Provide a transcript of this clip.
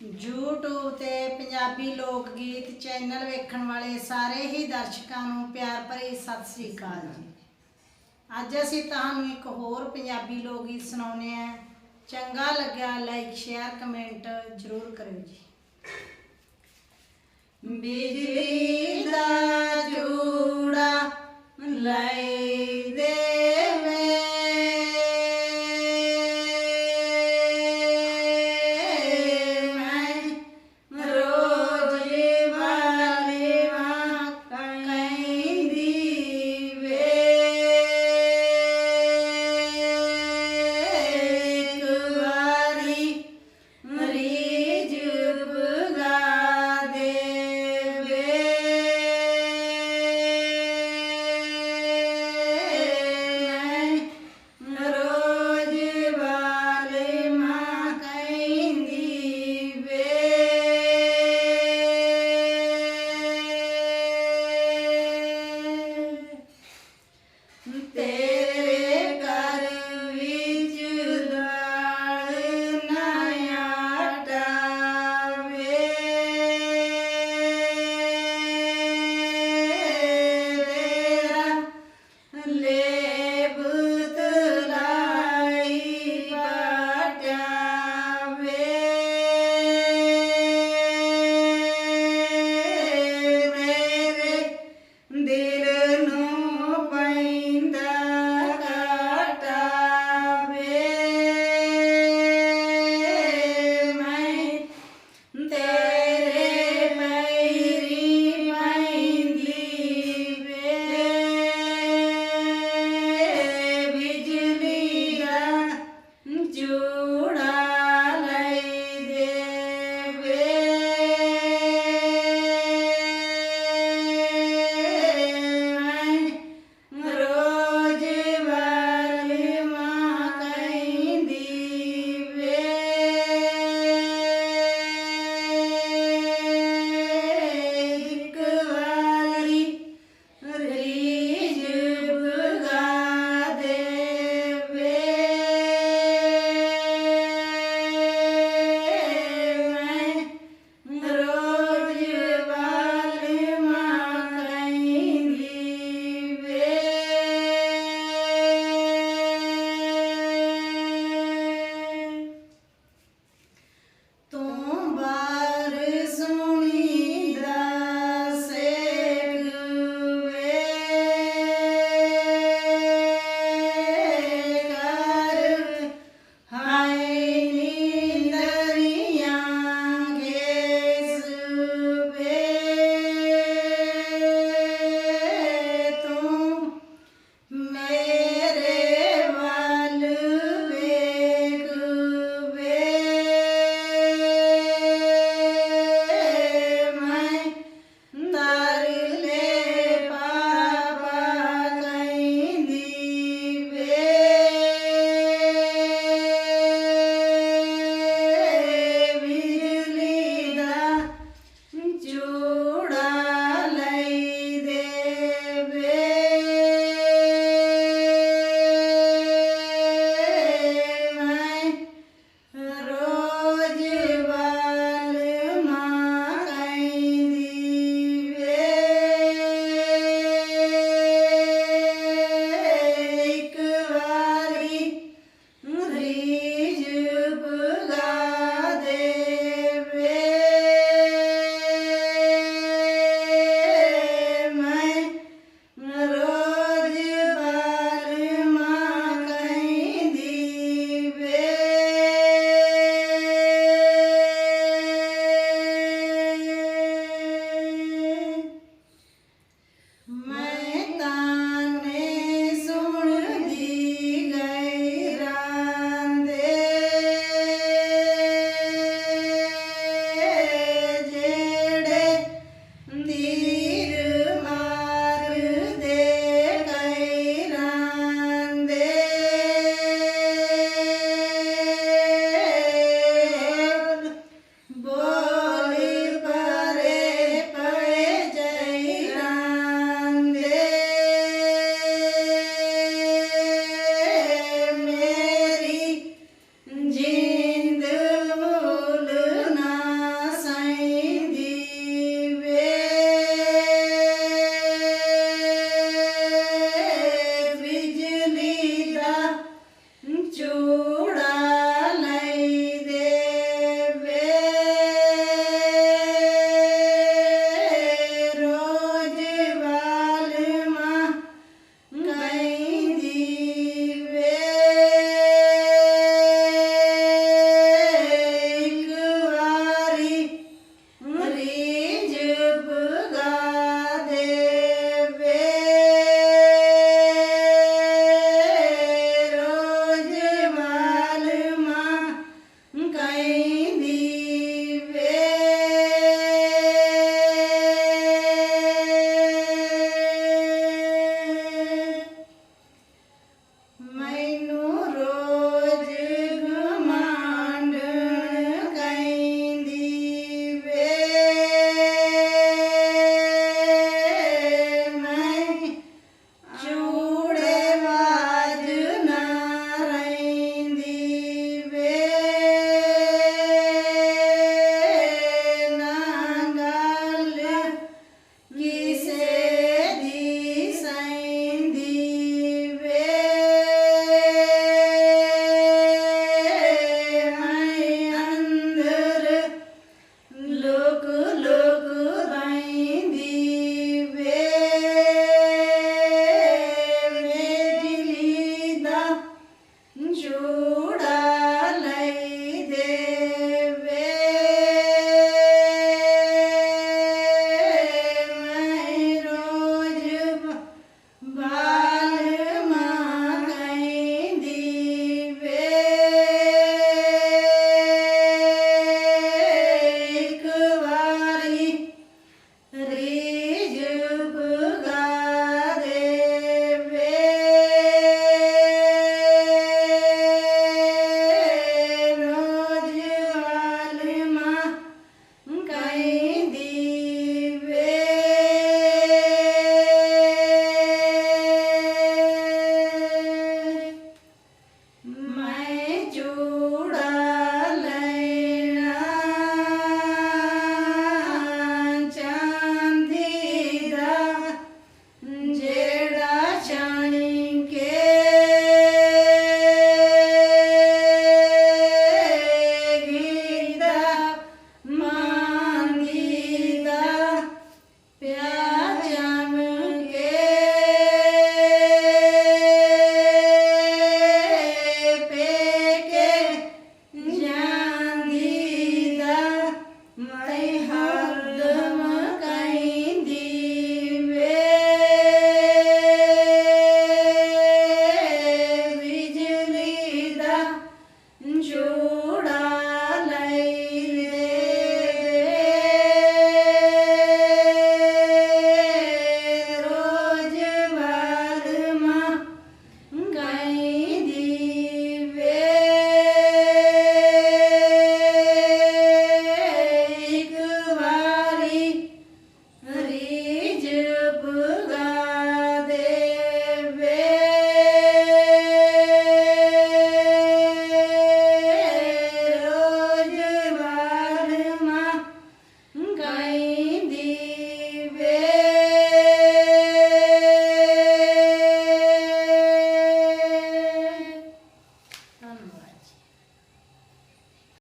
YouTube ਤੇ ਪੰਜਾਬੀ ਲੋਕ ਗੀਤ ਚੈਨਲ ਵੇਖਣ ਵਾਲੇ ਸਾਰੇ ਹੀ ਦਰਸ਼ਕਾਂ ਨੂੰ ਪਿਆਰ ਭਰੀ ਸਤਿ ਸ੍ਰੀ ਅਕਾਲ ਜੀ। ਅੱਜ ਅਸੀਂ ਤੁਹਾਨੂੰ ਇੱਕ ਹੋਰ ਪੰਜਾਬੀ ਲੋਕ ਗੀਤ ਸੁਣਾਉਨੇ ਆ ਚੰਗਾ ਲੱਗਿਆ ਲਾਈਕ ਸ਼ੇਅਰ ਕਮੈਂਟ ਜ਼ਰੂਰ ਕਰਿਓ ਜੀ। ਬਿਜਲੀ ਦਾ ਜੂੜਾ ਲੈ ਦੇ